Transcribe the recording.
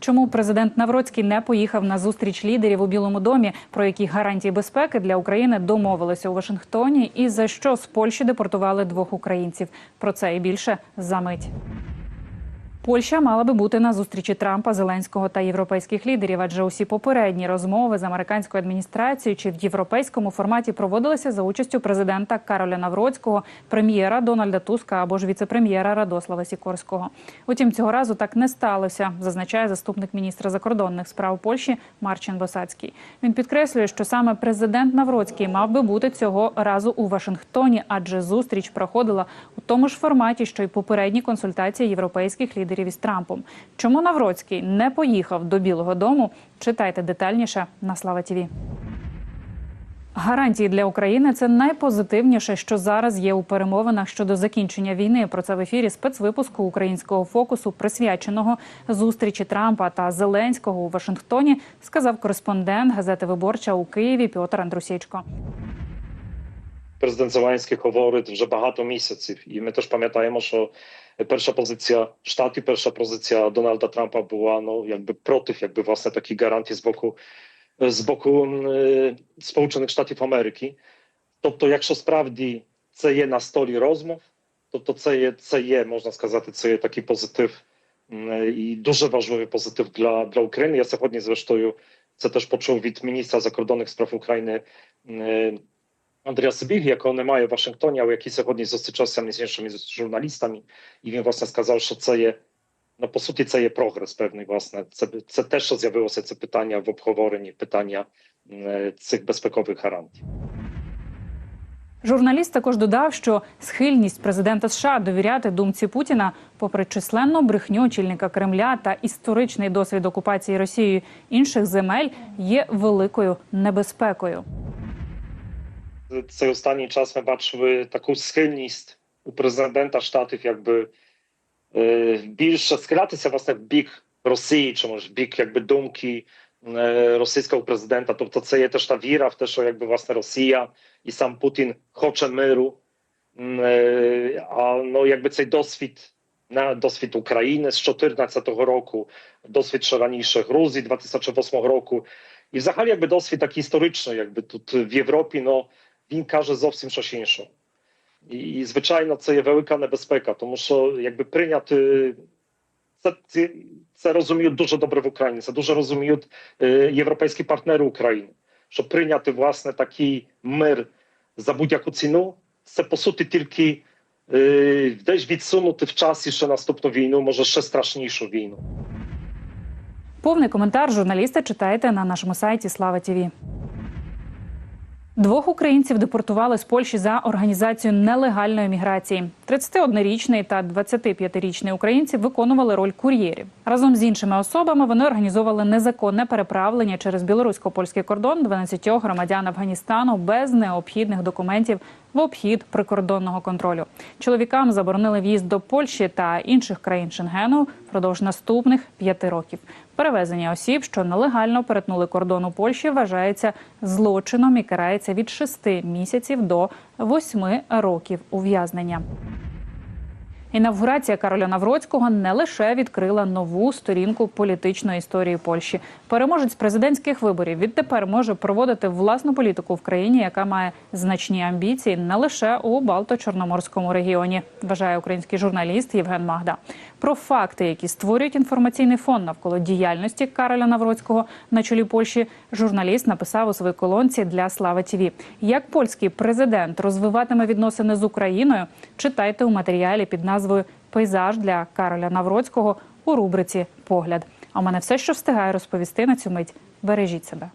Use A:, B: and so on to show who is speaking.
A: Чому президент Навроцький не поїхав на зустріч лідерів у Білому домі, про які гарантії безпеки для України домовилися у Вашингтоні, і за що з Польщі депортували двох українців? Про це і більше за мить. Польща мала би бути на зустрічі Трампа, Зеленського та європейських лідерів, адже усі попередні розмови з американською адміністрацією чи в європейському форматі проводилися за участю президента Кароля Навроцького, прем'єра Дональда Туска або ж віце-прем'єра Радослава Сікорського. Утім, цього разу так не сталося, зазначає заступник міністра закордонних справ Польщі Марчин Босацький. Він підкреслює, що саме президент Навроцький мав би бути цього разу у Вашингтоні, адже зустріч проходила у тому ж форматі, що й попередні консультації європейських лідерів із Трампом. Чому Навроцький не поїхав до Білого Дому? Читайте детальніше на Слава Тіві. Гарантії для України це найпозитивніше, що зараз є у перемовинах щодо закінчення війни. Про це в ефірі спецвипуску українського фокусу, присвяченого зустрічі Трампа та Зеленського у Вашингтоні, сказав кореспондент газети Виборча у Києві Пьотр Андрусєчко.
B: Президент Зеленський говорить вже багато місяців, і ми теж пам'ятаємо, що перша позиція штатів, перша позиція Дональда Трампа була ну якби проти, якби власне такі гарантії з боку з боку е, Сполучених Штатів Америки. Тобто, якщо справді це є на столі розмов, тобто це є, це є, можна сказати, це є такий позитив м, і дуже важливий позитив для, для України. Я сьогодні, зрештою, це теж почув від міністра закордонних справ України. Андрія Сибіг, якого немає в Вашингтоні, але який сьогодні зустрічався між іншими з журналістами, і він власне сказав, що це є ну по суті, це є прогрес певний. Власне, це це те, що з'явилося це питання в обговоренні питання цих безпекових гарантій.
A: Журналіст також додав, що схильність президента США довіряти думці Путіна, попри численну брехню очільника Кремля та історичний досвід окупації Росією інших земель, є великою небезпекою.
B: Цей останній час ми бачили таку схильність у президента штатів, якби е, більше схилятися власне в бік Росії, чи може в бік якби думки е, російського президента. Тобто, це є теж та віра в те, що якби власне Росія і сам Путін хоче миру. М, Е, а ну якби цей досвід. На досвід України з 2014 року, досвід ще раніше Грузії 2008 року, і взагалі якби досвід такий історичний, якби тут в Європі, ну він каже зовсім щось інше. І, і звичайно, це є велика небезпека, тому що якби прийняти це, це, це розуміють дуже добре в Україні. Це дуже розуміють е, європейські партнери України. Щоб прийняти власне такий мир за будь-яку ціну, це по суті тільки е, десь відсунути в часі ще наступну війну, може ще страшнішу війну.
A: Повний коментар журналіста читайте на нашому сайті Слава Тіві. Двох українців депортували з Польщі за організацію нелегальної міграції. 31-річний та 25-річний українці виконували роль кур'єрів. Разом з іншими особами вони організовували незаконне переправлення через білорусько-польський кордон 12 громадян Афганістану без необхідних документів в обхід прикордонного контролю. Чоловікам заборонили в'їзд до Польщі та інших країн Шенгену впродовж наступних п'яти років. Перевезення осіб, що нелегально перетнули кордон у Польщі, вважається злочином і карається від 6 місяців до 8 років ув'язнення. Інавгурація Кароля Навроцького не лише відкрила нову сторінку політичної історії Польщі. Переможець президентських виборів відтепер може проводити власну політику в країні, яка має значні амбіції не лише у Балто-Чорноморському регіоні, вважає український журналіст Євген Магда. Про факти, які створюють інформаційний фон навколо діяльності Кароля Навроцького на чолі Польщі, журналіст написав у своїй колонці для Слава Тіві. Як польський президент розвиватиме відносини з Україною, читайте у матеріалі під назвою Пейзаж для Кароля Навроцького у рубриці Погляд. А у мене все, що встигаю розповісти на цю мить. Бережіть себе.